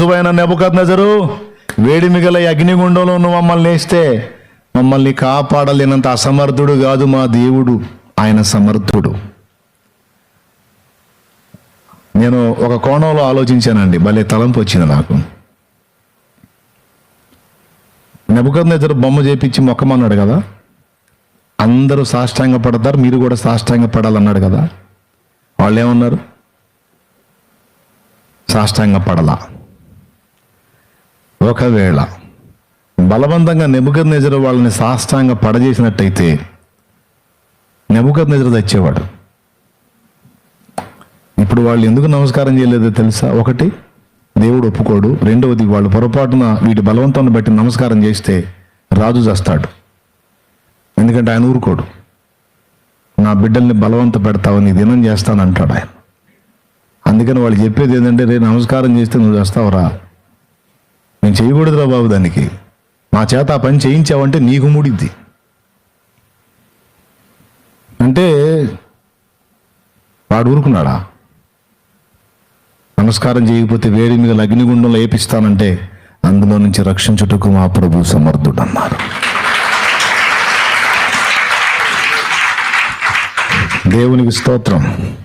రాజువైన నెబుకద్ నజరు వేడి మిగల అగ్నిగుండంలో నువ్వు మమ్మల్ని వేస్తే మమ్మల్ని కాపాడలేనంత అసమర్థుడు కాదు మా దేవుడు ఆయన సమర్థుడు. నేను ఒక కోణంలో ఆలోచించానండి భలే తలంపు వచ్చింది నాకు. నెబద్ నజరు బొమ్మ చేపించి మొక్కమన్నాడు కదా? అందరూ సాష్టాంగ పడతారు మీరు కూడా సాష్టాంగ పడాలన్నాడు కదా? వాళ్ళు ఏమన్నారు సాష్టాంగ పడలా ఒకవేళ బలవంతంగా నెబుకర్ నెజరు వాళ్ళని సాష్టాంగ పడజేసినట్టయితే నెబుకర్ నెజరు తెచ్చేవాడు. ఇప్పుడు వాళ్ళు ఎందుకు నమస్కారం చేయలేదో తెలుసా? ఒకటి దేవుడు ఒప్పుకోడు. రెండవది వాళ్ళు పొరపాటున వీటి బలవంతాన్ని బట్టి నమస్కారం చేస్తే రాజు చేస్తాడు. ఎందుకంటే ఆయన ఊరుకోడు. నా బిడ్డల్ని బలవంత పెడతావని దినం చేస్తానంటాడు ఆయన. అందుకని వాళ్ళు చెప్పేది ఏంటంటే రే నమస్కారం చేస్తే నువ్వు చేస్తావురా. నేను చేయకూడదురా బాబు దానికి. మా చేత ఆ పని చేయించావంటే నీకు ముడిద్ది. అంటే వాడు ఊరుకున్నాడా? నమస్కారం చేయకపోతే వేడి మీద అగ్నిగుండంలో ఏపిస్తానంటే అందులో నుంచి రక్షించుటకు మా ప్రభు సమర్థుడు అన్నారు దేవునికి స్తోత్రం.